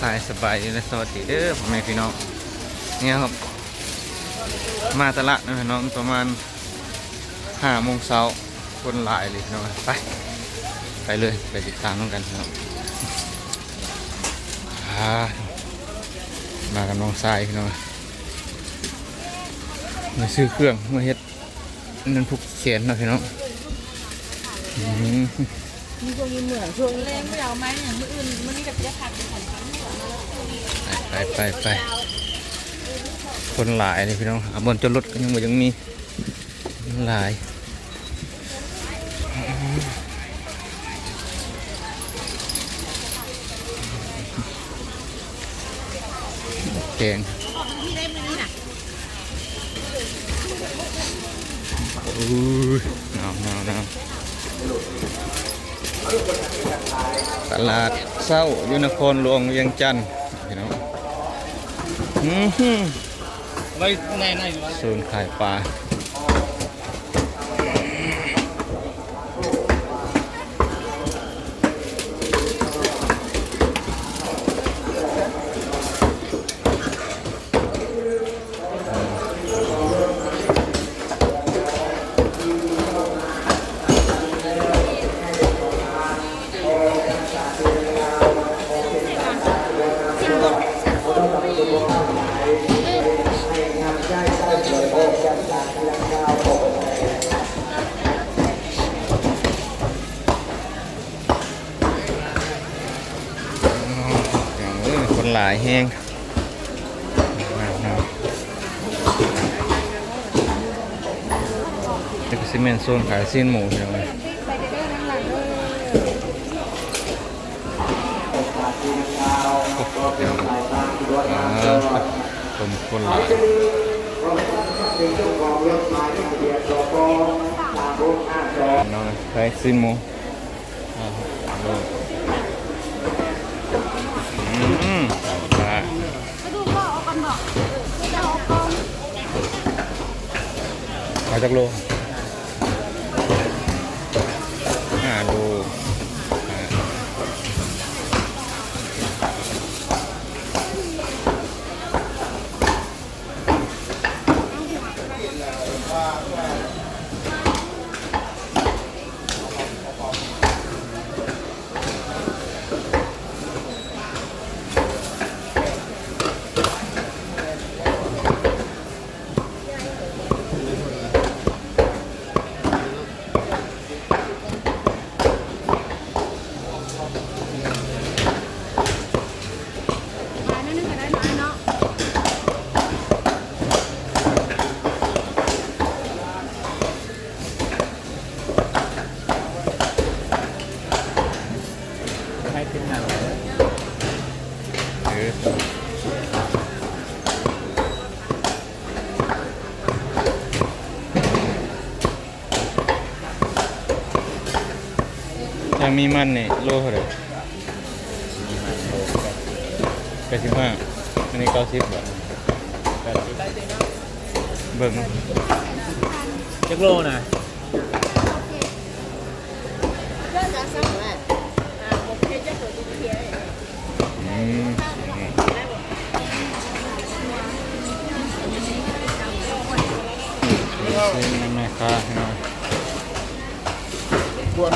สายสบายและสวัสดีเด้อพ่อแม่พี่น้องเนี่ยครับ มาตลาดนะพี่น้องประมาณห้าโมงเช้าคนหลายเลยน้องไป ไปเลยไปติดตามกันพี่น้องอ่ามากัน้องทรายพี่น้องมาซื้อเครื่องมาเฮ็ดนั่นทุกเขียนนะพี่น้องมีช่วงนี้เหมือนช่วงเล่นไม่เอาไหมอย่างมืออื่นมันนี่กับจะผัดเป็นของเขา ไปไปไปคนหลายเลยพี่น้องอาบนจนรถก็ยังบ่ยังมีหลายแกงอู้ยหนาวหนาวหนาวตลาดเศร้ายุนครหลวงเวียงจันทน์ ไว้ในในไว้ศูนย์ขายปลาายแห้งหนาวหนาวนี่ก็ซีเมนต์โซนขายซีนหมูอย่างไรคนคนหลายน้องขายซีนหมูอืมปลา มาดูพ่อเอากันบอกจะเอากอง จากโลอ่าดูลอ่าขายนั่นนึงก็ได้น้อยเนาะ ให้ขึ้นหน้า เออถ้า มีมันนี่โลเท่าไหร่แปดสิบห้าอันนี้เก้าสิบบาทเบิ่งจักโลนะเรื่องจะสั่งแหละอ่าผมเคยจะเปิดดูเทียอืมซื้อน้ำแม่ค้าให้หน่อยควร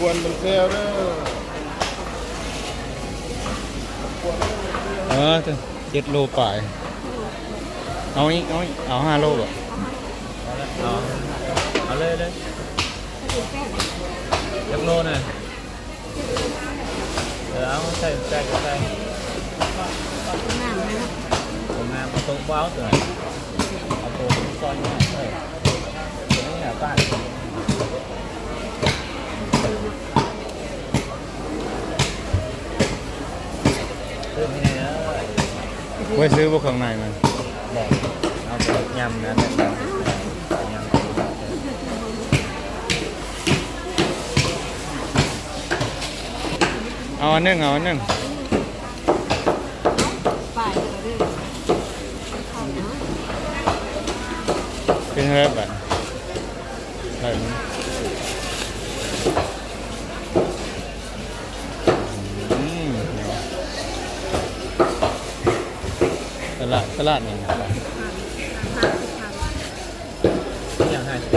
ควรเป็นเซลเด้อเออเจ็ดโลป่ายเอาอีกเอาอีกเอาห้าโลบ่เอาเอาเลยเลยจักโลนะเออเอาใส่ใส่ใส่ผมงานมาตรงเบ้าตัวเอาตัวซอยเนี่ยเออตัวนี้เนี่ยป้าเพิ่มให้เนอะ ไว้ซื้อพวกข้างในมันบอกเอาไปยำนะแบบนั้นยำเอาอันหนึงเอาอันหนึงฝ่ายก็ได้เป็นอะไรบ้างได้ไหม ลาดตลาดนี่นะอย่างห้าสิบ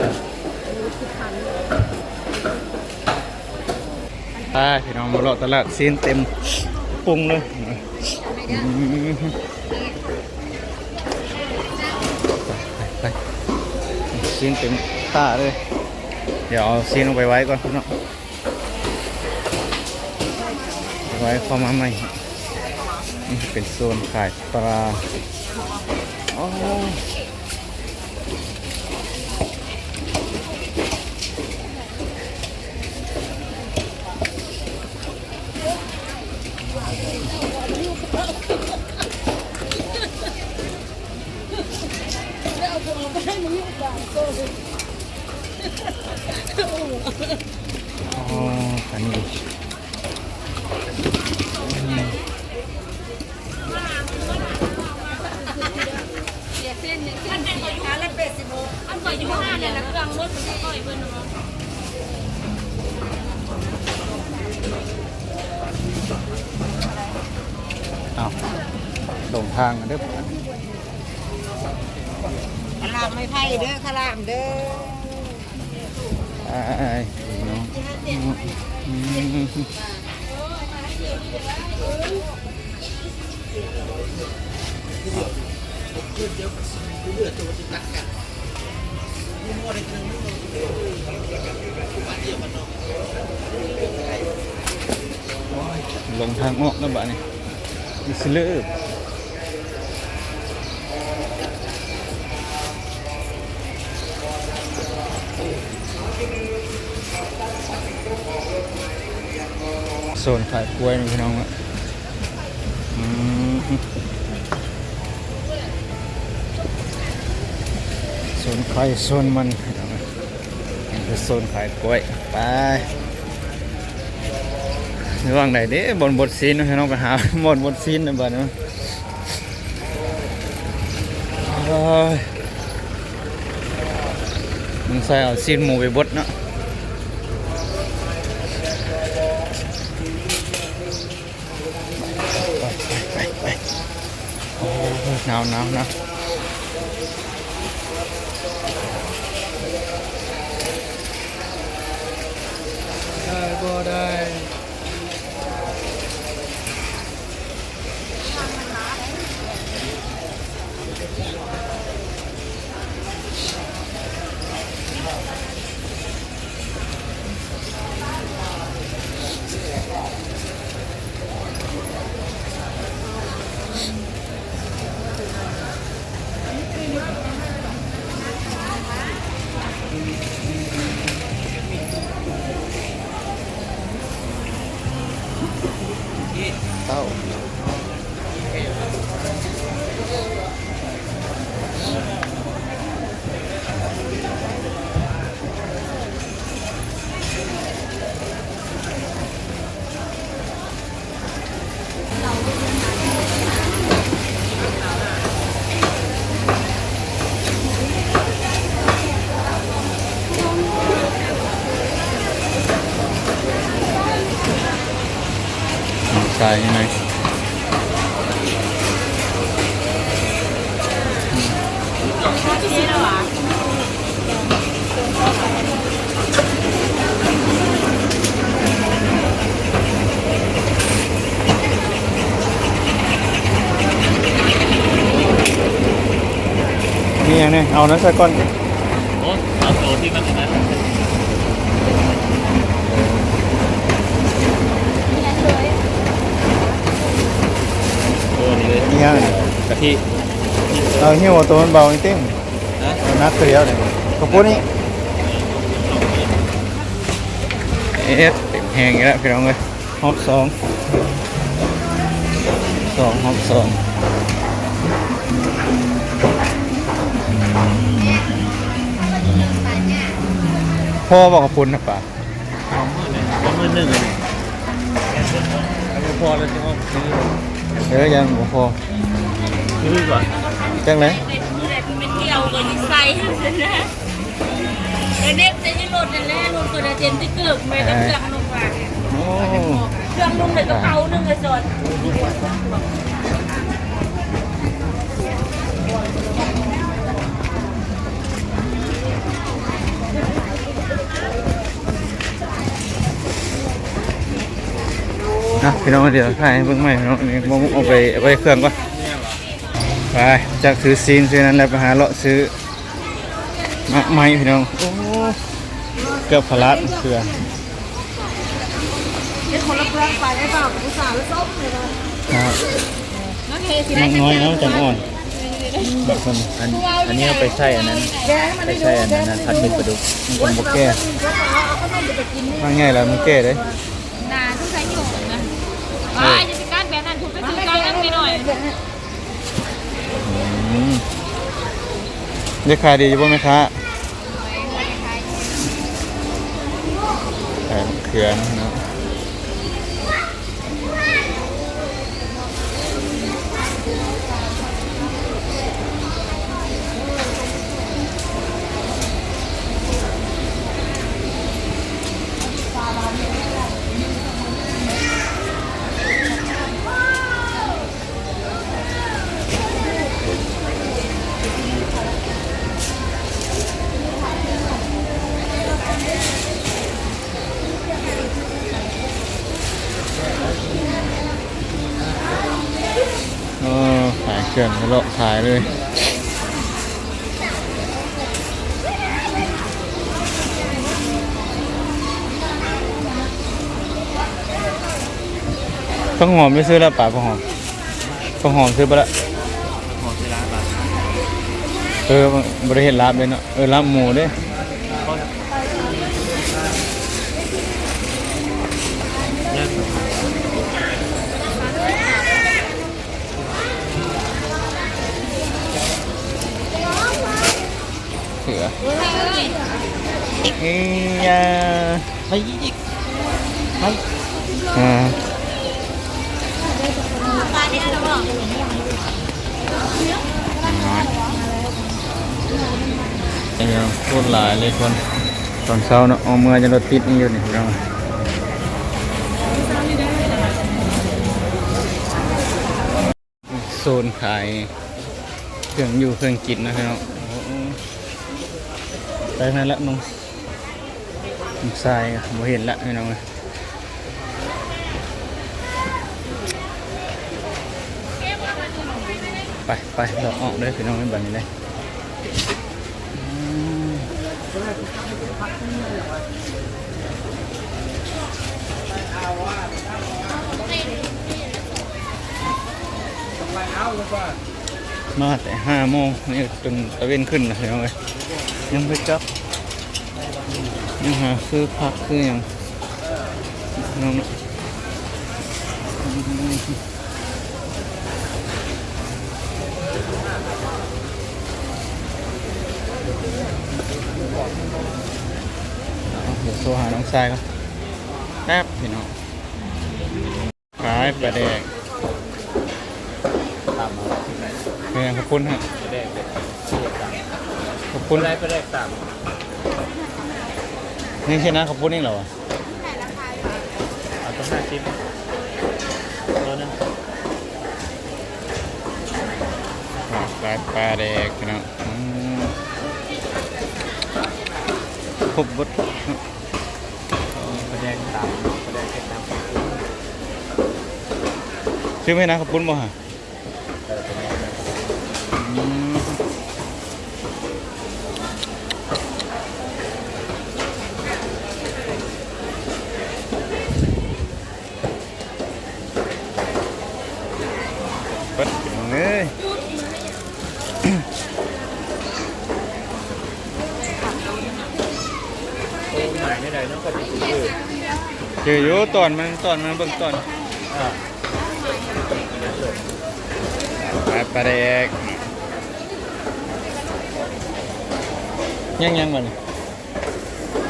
ไปพี่น้องมาเลาะตลาดซีนเต็มปรุงเลยอืมไปไปซีนเต็มตาเลย เดี๋ยวเอาซีนลงไปไว้ก่อนพี่น้องไว้เข้ามาใหม่ นี่เป็นโซนขายปลาอ๋ออ๋ออันนี้ อันก่อนอยู่ห้าเนี่ยนะเครื่องรถมันจะก่อยเบิ่นเนาะ อ้าวลงทางกันเด้อขลามไม่ไพ่เด้อขลามเด้อไอ้ยน้อลงทางออกแล้วบ้านี่ดิสเลอร์ โซนขายกล้วยนะพี่น้องอะโซนไข่โซนมันพี่น้องอะนี่คือโซนขายกล้วยไประว่างไหนด้บนบทซีนพี่น้องไปหาบนบทซีนนะบ้านเนาะโอ้ยมึงใส่เอาซีนหมูไปบดเนาะ ยหนาว ใส่ยังไงมีอย่างนี้เอานั้นใส่ก้อนดิ โอ้เอาโซที่มันนะโอ้นี่เล ยมีอย่างนี้กะทิเอาหิ้วเอาตัวมันเบาจริงนะๆเอานักเกลียวเนี่ยขอบคุณนี่เอ๊ะเต็มแหงอีกแล้วพี่น้องเลยฮอบสองสองฮอบสองพ่อบอกขอบคุณนะป่าสองมือเลยสองมือหนึ่งเลยพอแล้วจะเอาซื้อ เดี๋ยวยังบ่พอซื้อก่อนจังเลยเป็นมือแรกเป็นเที่ยวก็ยิ่งใส่นะแต่เน็ตจะยิ่งโหลดนั่นแหละโหลดกระเจนที่เกิดไม่ต้องเครื่องลงมาโอ้เครื่องลงในกระเป๋านึงเลยจอด นะพี่น้องเดี๋ยวถ่ายให้เบิ่งใหม่พี่น้องนี่ผมเอาไปเอาไปเครื่องก่อนไปจากซื้อซีนซื้อนั้นแล้วไปหาเลาะซื้อมะไม้พี่น้องโอ้เกือบพลัดเพื่อเป็นคนละเปลือกไปได้เปล่าภาษาแล้วส้มเลยนะครับน้องเฮสิน้องน้อยเนาะจังอ่อนแบบคนอันอันนี้เอาไปใช่อันนั้นแกให้มันไปได้ดูใช่อันนั้นนะพัดเป็นปลาดุกมันบ่แก้เอาก็ไม่จะไปกินนี่ว่าง่ายแล้วมันแก้ได้ นาต้องใช้หยกนะ อ้ายจะไปการแบบนั้นคุณไปซื้อการนั้นไปหน่อยอืมเรียกขายดีอยู่บ่แม่ค้าขายมะเขือเนาะ เออขายเครื่องไปเลาะขายเลยต้องหอมไม่ซื้อแล้วป่าพอหอมต้องหอมซื้อไปละหอมที่ร้านบาทเออบริเห็นลาบเลยเนาะเออลาบหมูเด้ เอียไปอีกอ่าปลาเนี่ยเอกไอ้ยังโคตรหลายเลยคนตอนเช้าเนาะเอาเมื่อจะรถติดนี่อยู่นี่พี่น้อโซนขายเครื่องอยู่เครื่องกินนะพี่น้องโอ้โหไปนั้นละน้องน้อง ทรายบ่เห็นละพี่น้องเอ้ยไปไปเราออกเลยพี่น้องแบบนี้เลยมาแต่ห้าโมงนี่จนตะเวนขึ้นนะเห็นไหมยังไม่จับ ยังหาซื้อพักซื้อหยังน้องเอาเดี๋ยวโทรหาน้องชายก่อนแป๊บพี่น้องขายปลาแดกตามมาที่ไหนเป็นยังขอบคุณฮะไปแรกเลยที่ตามขอบคุคุณณอะไรไปแรกตาม นี่ใช่นะขอบคุณนี่เหรอวะเอาตัวห้าชิ้นตัวนึงปลาปลาแดกพี่น้องอืมครบบดไปแรกตามไปแรกแค่ตามซื้อไหมนะขอบคุณบ่ฮะ แต่ตัวนี้ อืมเปิดพี่น้องเอ้ย โอ้หมาย ไหนน้องก็จะซื้อเจออยู่ตอนมันตอนมันเบิ่งตอนอ่าปลาปลาแดกยังยังมัน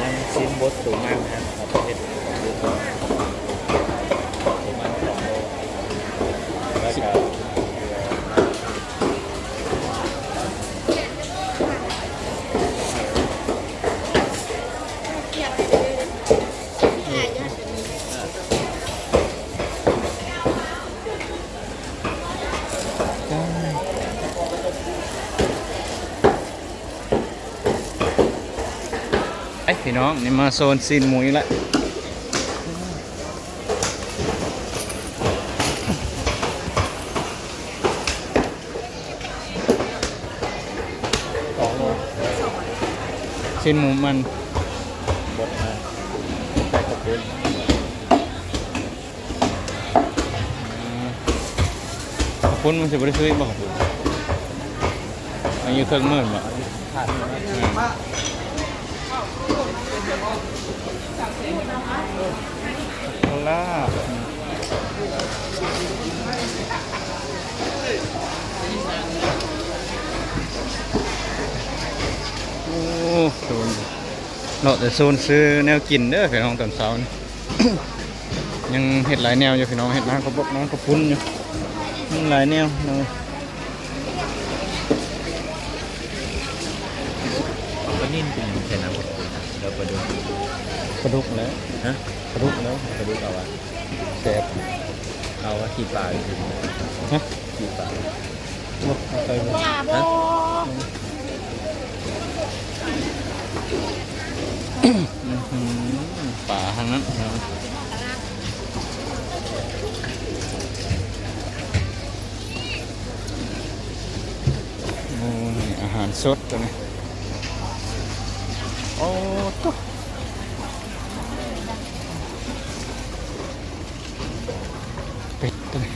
ยังซิมบดสูงมากนะครับประเทศ ไอ้พี่น้องนี่มาโซนซีนหมูอีแล้วซีนหมูมันบดมาแส่กระปุกขอบคุณมันจะบริสุทธิ์บ่ขอบคุณมันอยู่เครื่องมือบ่ขาด มาโคล่าโอ้โซนเนาะแต่โซนซื้อแนวกินเด้อพี่น้องตอนเช้านี่ ยังเห็ดหลายแนวอยู่พี่น้องเห็ดน้ำกระบอกน้ำกระพุ้นอยู่หลายแนวเนาะก็นิ่มเป็นแค่น้ำกระปุกเดี๋ยวไปดู กระดุกแล้วฮะกระดุกแล้วกระดูกเอาอะแสบเอาว่าขี้ปลาอยู่ที่ฮะขี้ปลาบอกเอาไปบ่ว่าบ่อื้อหือป่าทางนั้นเนาะโอ้นี่อาหารสดตัวนี้โอ้ตุ๊เป็ดตัวนี้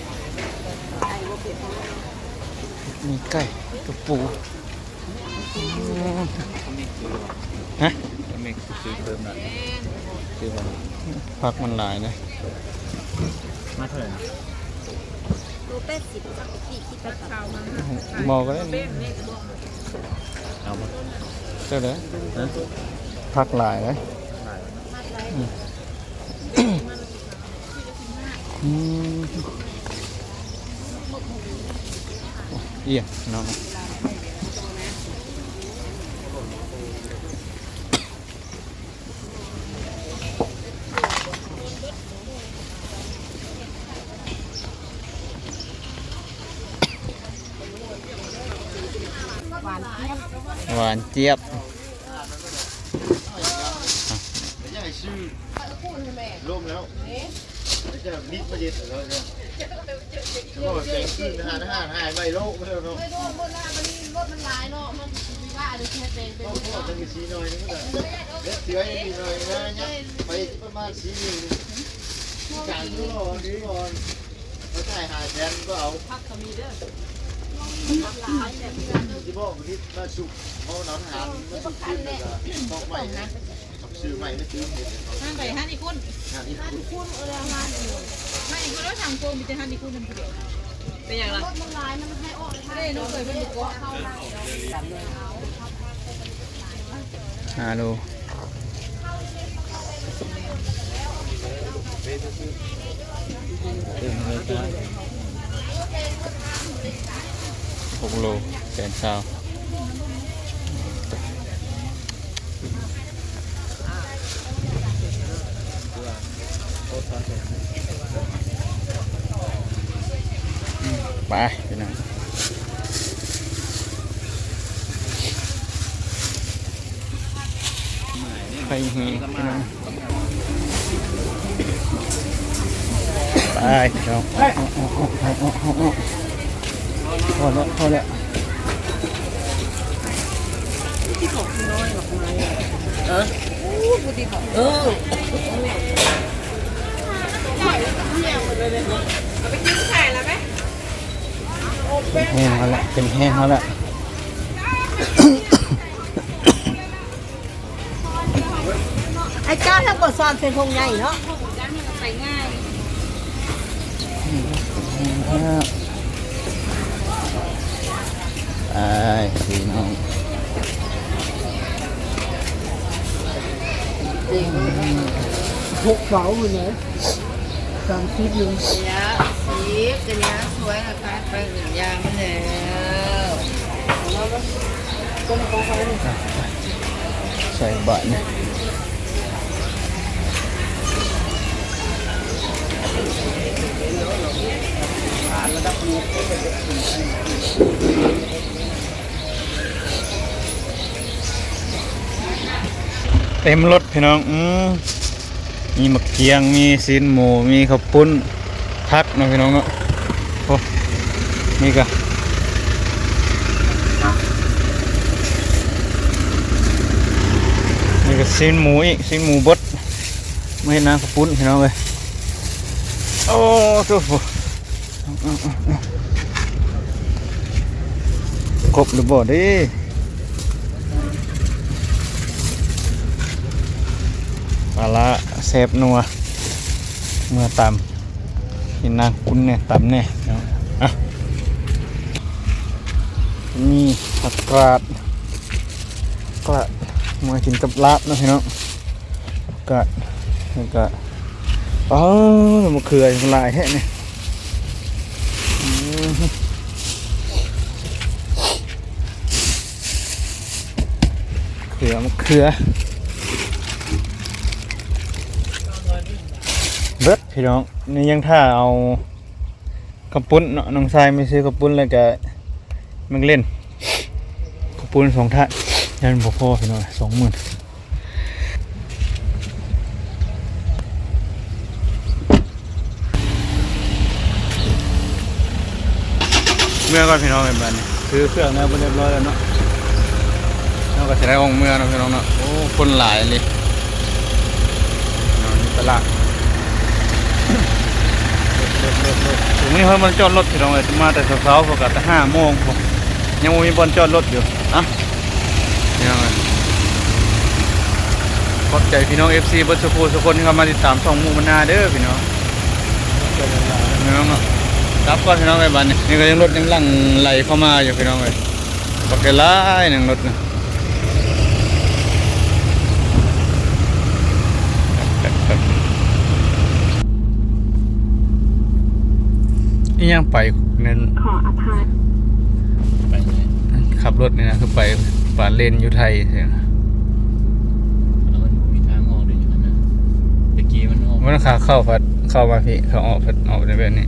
มีไก่กับปูฮะแล้วมีซื้อเพิ่มหน่อยซื้อมาพักมันหลายนะมาเท่าไหร่นะโลเป็ดสิบจักกี่คิดไปเช้ามาบอกก็ได้นี่เอามาเจ้าเด้อฮะพักหลายนะถ่ายอืม เอี่ยน้ ซื้อใหม่ไม่ซื้อเห็ดห้านไปห้านอีคุณงานนี้คุณคุณเออมาอยู่ห้านอีคุณแล้วทางโกงมีแต่ห้านอีคุณทำเดียว เป็นอย่างไรรถมันหลายมันให้ออก ไม่ได้น้องเคยเป็นบุกเกาะฮาโลเพิ่มเลยจ้าหกโลแสนซาวโอ้ตอนเสร็จไปพี่น้องไปหีพี่น้องไปพี่น้องพอแล้วพอแล้วเป็น แห้งแล้วแหละเป็นแห้งแล้วแหละไอ้เจ้าถ้ากดซอนเป็นคงใหญ่เนาะใส่ง่ายไปพี่น้องหกเสาอยู่ไหนสามสิบอยู่ยาสีกันยาสวยนะคะ ไปหนึ่งยางแล้วใส่บะนี่เต็มรถพี่น้องอืมมีมะเขียง มีซีนหมู มีข้าวปุ้นพักนะพี่น้องเนาะ นี่ก็ซีนหมูอีกซีนหมูบดไม่เห็นน้ำกระปุ้นพี่น้องเลยโอ้ตัวโหครบหรือบ่ดิปลาละเซฟนัวเมื่อตำกินนางคุ้นเนี่ยตำเนี่ยเนาะอะ นี่ผักกาดกาดมากินกับลาบนะพี่น้องกาดแล้วก็อ๋อมะเขือลายแท้นี่เขือมะเขือเบิดพี่น้องนี่ยังถ้าเอากระปุ้นเนาะน้องชายไม่ซื้อกระปุ้นเลยก็ มันเล่นกระปุ้นสองท่ายันบ่พอพี่น้องสองหมื่นเมื่อก่อนพี่น้องเป็นแบบนี้ซื้อเครื่องแล้วเรียบร้อยแล้วเนาะเราก็จะได้ออกเมื่อนะพี่น้องเนาะโอ้คนหลายเลยนี่ตลาดถึงนี้เพิ่มมันจอดรถพี่น้องเลยมาแต่เช้าๆพอกับแต่ห้าโมงผม ยังบ่มีบอลจอดรถอยู่อะนี่น้องเอ้ยขอบใจพี่น้อง FC เบิร์ดสกูทุกคนที่เข้ามาติดตามช่องหมูมนาเด้อพี่น้องพี่น้องเนาะรับก่อนพี่น้องไอ้บ้านนี่นี่ก็ยังรถยังหลังไหลเข้ามาอยู่พี่น้องเลยบักเกล้ายหนึ่งรถนะนี่ยังไปเน้นขออภัยไปเลย ขับรถนี่นะคือไปป่าเลนอยู่ไทยเสียนะแล้วมันมีทางออกด้วยอยู่นั่นนะตะกี้มันออกมันขาเข้าพัดเข้ามาพี่เขาออกพัดออกในแบบนี้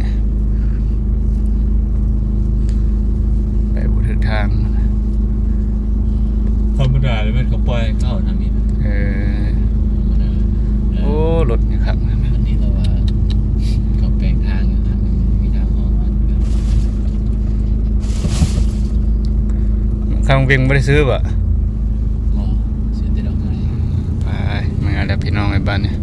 ไปบุถึงทางธรรมดาเลยมันเขาปล่อยเข้าทางนี้นะเออธรรมดาเอโอ้อรถนี่ครับ อันนี้เราว่าเขาแปลงทางอยู่ทางนึงมีทางออกมันก็ ข้างเวียงไม่ได้ซื้อป่ะอ๋อเสียแต่ดอกไม้ ไปมาแล้วพี่น้องในบ้านเนี่ย